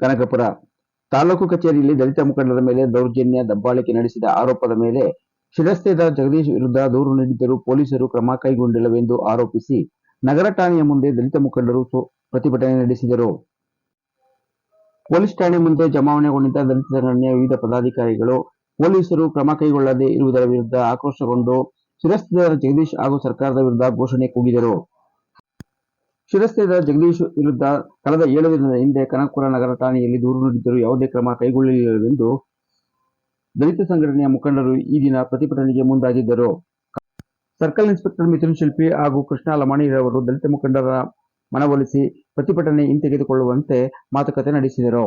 ಕನಕಪುರ. ತಾಲೂಕು ಕಚೇರಿಯಲ್ಲಿ ದಲಿತ ಮುಖಂಡರ ಮೇಲೆ ದೌರ್ಜನ್ಯ ದಬ್ಬಾಳಿಕೆ ನಡೆಸಿದ ಆರೋಪದ ಮೇಲೆ ಶಿರಸ್ತೇದಾರ್ ಜಗದೀಶ್ ವಿರುದ್ಧ ದೂರು ನೀಡಿದ್ದರೂ ಪೊಲೀಸರು ಕ್ರಮ ಕೈಗೊಂಡಿಲ್ಲವೆಂದು ಆರೋಪಿಸಿ ನಗರ ಠಾಣೆಯ ಮುಂದೆ ದಲಿತ ಮುಖಂಡರು ಪ್ರತಿಭಟನೆ ನಡೆಸಿದರು. ಪೊಲೀಸ್ ಠಾಣೆ ಮುಂದೆ ಜಮಾವಣೆಗೊಂಡಿದ್ದ ದಲಿತ ಸಂಘಟನೆಯ ವಿವಿಧ ಪದಾಧಿಕಾರಿಗಳು ಪೊಲೀಸರು ಕ್ರಮ ಕೈಗೊಳ್ಳದೇ ಇರುವುದರ ವಿರುದ್ಧ ಆಕ್ರೋಶಗೊಂಡು ಶಿರಸ್ತೇದಾರ್ ಜಗದೀಶ್ ಹಾಗೂ ಸರ್ಕಾರದ ವಿರುದ್ಧ ಘೋಷಣೆ ಕೂಗಿದರು. ಶಿರಸ್ತೇದ ಜಗದೀಶ್ ವಿರುದ್ಧ ಕಳೆದ ಏಳು ದಿನದ ಹಿಂದೆ ಕನಕಪುರ ನಗರ ಠಾಣೆಯಲ್ಲಿ ದೂರು ನೀಡಿದ್ದರೂ ಯಾವುದೇ ಕ್ರಮ ಕೈಗೊಳ್ಳಲಿಲ್ಲವೆಂದು ದಲಿತ ಸಂಘಟನೆಯ ಮುಖಂಡರು ಈ ದಿನ ಪ್ರತಿಭಟನೆಗೆ ಮುಂದಾಗಿದ್ದರು. ಸರ್ಕಲ್ ಇನ್ಸ್ಪೆಕ್ಟರ್ ಮಿಥುನ್ ಶಿಲ್ಪಿ ಹಾಗೂ ಕೃಷ್ಣ ಲಮಾಣಿರವರು ದಲಿತ ಮುಖಂಡರ ಮನವೊಲಿಸಿ ಪ್ರತಿಭಟನೆ ಹಿಂತೆಗೆದುಕೊಳ್ಳುವಂತೆ ಮಾತುಕತೆ ನಡೆಸಿದರು.